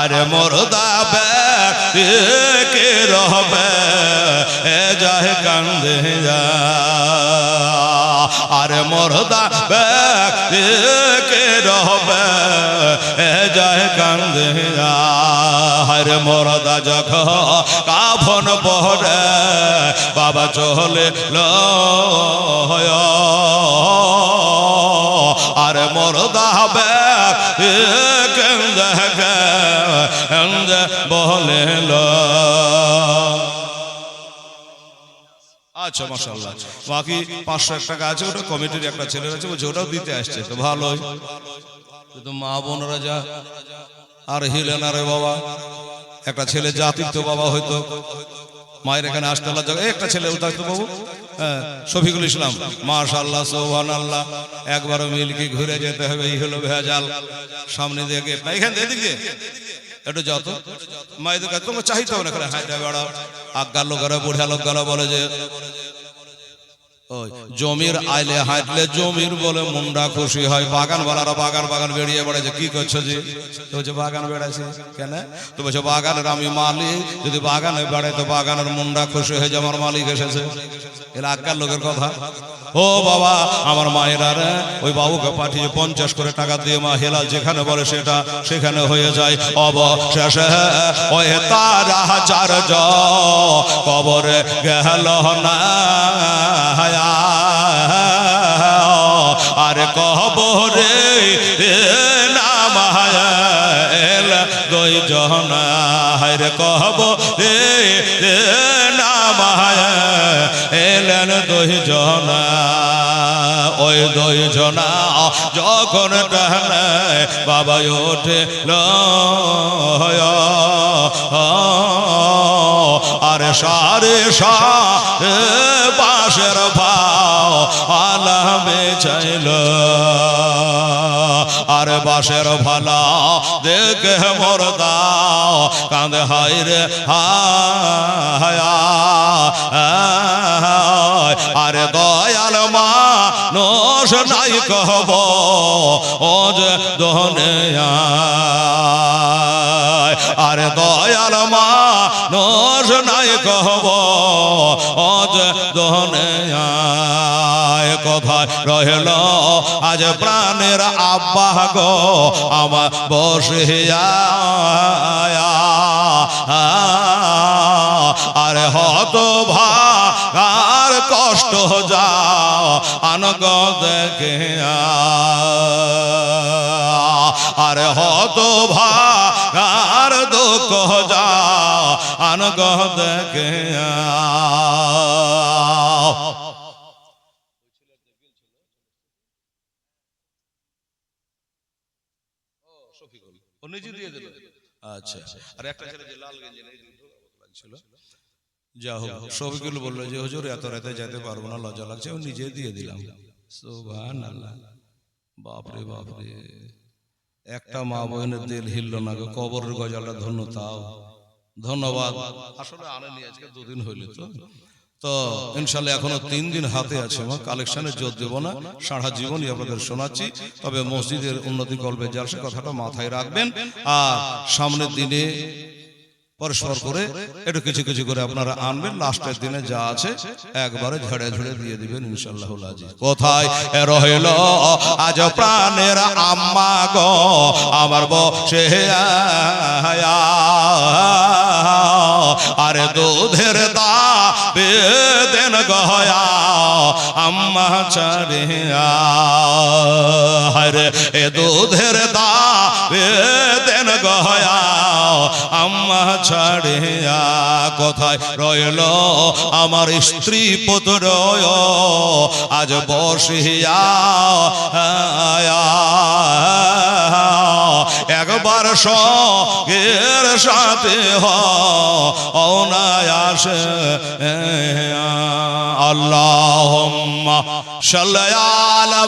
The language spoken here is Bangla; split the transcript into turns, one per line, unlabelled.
আরে মোরদা কে রহবে? এ যাহে কান্দে যা। আরে মোরদা কে রহবে? এ যাহে কান্দে যা। আরে মোরদা যখন কাফন পহরে বাবা চলে লয়। আরে মরদা হবে কেন্দে কেন্দে বলে আচ্ছা মাসাল্লাহ বাকি পাঁচশো এক টাকা আছে, ওটা কমিটির একটা ছেলে আছে বলছে ওটাও দিতে আসছে, তো ভালোই। কিন্তু মা বোনরা যা, আর হিলে না রে বাবা। একটা ছেলে জাতির তো বাবা হয়তো। মায়ের এখানে আসতে একটা ছেলে থাকতো বাবু। শফিকুল ইসলাম মাশাল্লাহ সোহান আল্লাহ একবারও মিলকে ঘুরে যেতে হবে, এই হলো ভেজাল। সামনে না, এখান দিয়ে একটু যত। মায়েদের কাছে তোমাকে চাইতে হবে না এখানে হাইটা বেড়া আজ্ঞার লোকেরা বুড়া লোকেরা বলে যে জমির আইলে হাঁটলে জমির বলে মুন্ডা খুশি হয়। বাগান বালারা বাগান বাগান বেরিয়ে বেড়াচ্ছে কি করছ যে বলছে, বাগান বেড়াচ্ছে কেন? তো বলছে, বাগানের আমি মালিক। যদি বাগানে বেড়াই তো বাগানের মুন্ডা খুশি হয়ে যে আমার মালিক এসেছে। আজ্ঞার লোকের কথা। ও বাবা, আমার মায়েরা রে, ওই বাবুকে পাঠিয়ে পঞ্চাশ করে টাকা দিয়ে মা হেলাল যেখানে বলে সেটা সেখানে হয়ে যায়। অবশেষে ওই তারা জ কবরে গেল না। আর কবরে নাম দই জহনা রে কবরে নাম এলেন দই জনা ওই দই জনা যখন টানে বাবা ওঠে আর সারে সারে পাশের ভাও আলামে চাইল, আর বাসের ভালা দেখে মোর দাও, কাঁদে হাই রে হায়া নাই কহব যে দহনে আরে দয়াল মা নস নাই কহব যে দহনে কথায় রহেল আজ প্রাণের আব্বা গো, আমার বসিয়া আরে হত ভার কষ্ট যা আনগ দেখে আরে হত ভার দুঃখ যা আনগ দেখে ও নিজে দিয়ে দিল। আচ্ছা। আর একটা ছেলে যে লাল গেঞ্জি লাগছিল যা হোক শফিকুল বলল যে হুজুর এত রাতে যেতে পারব না লজ্জা লাগছে। ও নিজে দিয়ে দিলাম। সুবহান আল্লাহ বাপরে বাপরে একটা মা বোনের দিল হিললো না গো কবরের গজালটা ধন্য তাও। ধন্যবাদ। আসলে আনেনি আজকে দুদিন হইলে তো। তো ইনশাল্লাহ এখনও তিন দিন হাতে আছে মা কালেকশনের জোর দেবো না সারা জীবনই আপনাদের শোনাচ্ছি। তবে মসজিদের উন্নতি করবে যার সে কথাটা মাথায় রাখবেন। আর সামনের দিনে পরস্পর করে একটু কিছু কিছু করে আপনারা আনবেন। লাস্টের দিনে যা আছে একবারে ঝেড়ে ঝেড়ে দিয়ে দিবেন ইনশাল্লাহ কোথায়? রহিল আজ প্রাণের আম্মা গো, আমার বসে আরে দুধের দা বেদেন গয়া আম্মা ছাড়িয়া। হরে এ দুধের দা বেদেন গয়া আম্মা ছাড়িয়া কোথায় রইল? আমার স্ত্রী পুত্র আজ বসিয়া একবার সঙ্গের সাথে হনায়াস আল্লাহ সাল্লাহ